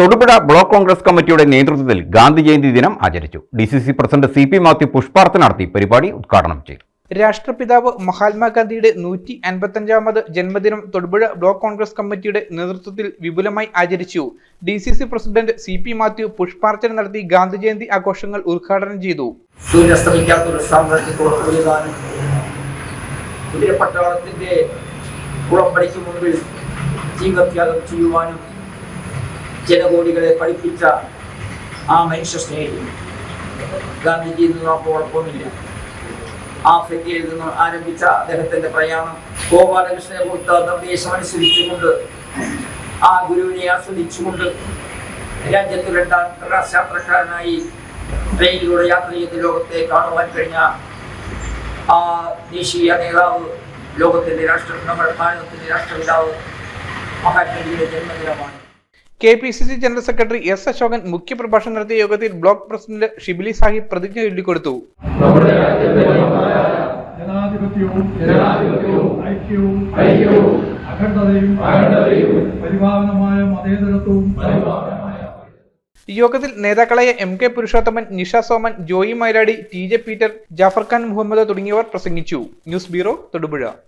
Thodupuzha block Congress കമ്മിറ്റിയുടെ നേതൃത്വത്തിൽ ഗാന്ധി ജയന്തി ദിനം ആചരിച്ചു. D C C president C P Mathew പുഷ്പാർച്ചന നടത്തി പരിപാടി ഉദ്ഘാടനം ചെയ്തു. രാഷ്ട്രപിതാവ് മഹാത്മാഗാന്ധിയുടെ നൂറ്റി അൻപത്തഞ്ചാമത് ജന്മദിനം തൊടുപുഴ ബ്ലോക്ക് കോൺഗ്രസ് കമ്മിറ്റിയുടെ നേതൃത്വത്തിൽ വിപുലമായി ആചരിച്ചു. D C C president C P Mathew പുഷ്പാർച്ചന നടത്തി ഗാന്ധി ജയന്തി ആഘോഷങ്ങൾ ഉദ്ഘാടനം ചെയ്തു. കുതിരപ്പട്ടാളത്തിന്റെ കുളമ്പടിക്ക് ജീവത്യാഗം ചെയ്യുവാനും ജനകോടികളെ പഠിപ്പിച്ച ആ മനുഷ്യ സ്നേഹി. ഗാന്ധിജി നിന്നോടൊപ്പമില്ല ആഫ്രിക്കയിൽ നിന്ന് ആരംഭിച്ച അദ്ദേഹത്തിന്റെ പ്രയാണം ഗോപാലകൃഷ്ണനെ കൊടുത്ത നിർദ്ദേശം അനുസരിച്ചുകൊണ്ട് ആ ഗുരുവിനെ ആസ്വദിച്ചുകൊണ്ട് രാജ്യത്ത് രണ്ടാം യാത്രക്കാരനായി ട്രെയിനിലൂടെ യാത്ര ചെയ്ത് ലോകത്തെ കാണുവാൻ കഴിഞ്ഞ ആ ദേശീയ നേതാവ് ലോകത്തിന്റെ രാഷ്ട്ര നമ്മുടെ ഭാരതത്തിന്റെ രാഷ്ട്രപിതാവ് മഹാത്മജിയുടെ ജന്മദിനമാണ്. K P C C general secretary S Ashokan മുഖ്യപ്രഭാഷണം നടത്തിയ യോഗത്തിൽ ബ്ലോക്ക് പ്രസിഡന്റ് ഷിബിലി സാഹിബ് പ്രതിജ്ഞ ചൊല്ലിക്കൊടുത്തു. ജനാധിപത്യവും ജനാധിപത്യവും ഐക്യവും ഐക്യവും അഖണ്ഡതയും അഖണ്ഡതയും പരിപാലനമായ മതേതരത്വവും യോഗത്തിൽ നേതാക്കളായ M K Purushothaman Nisha Soman Joy Mairadi T J Peter Jafar Khan Muhammad തുടങ്ങിയവർ പ്രസംഗിച്ചു. News bureau Thodupuzha.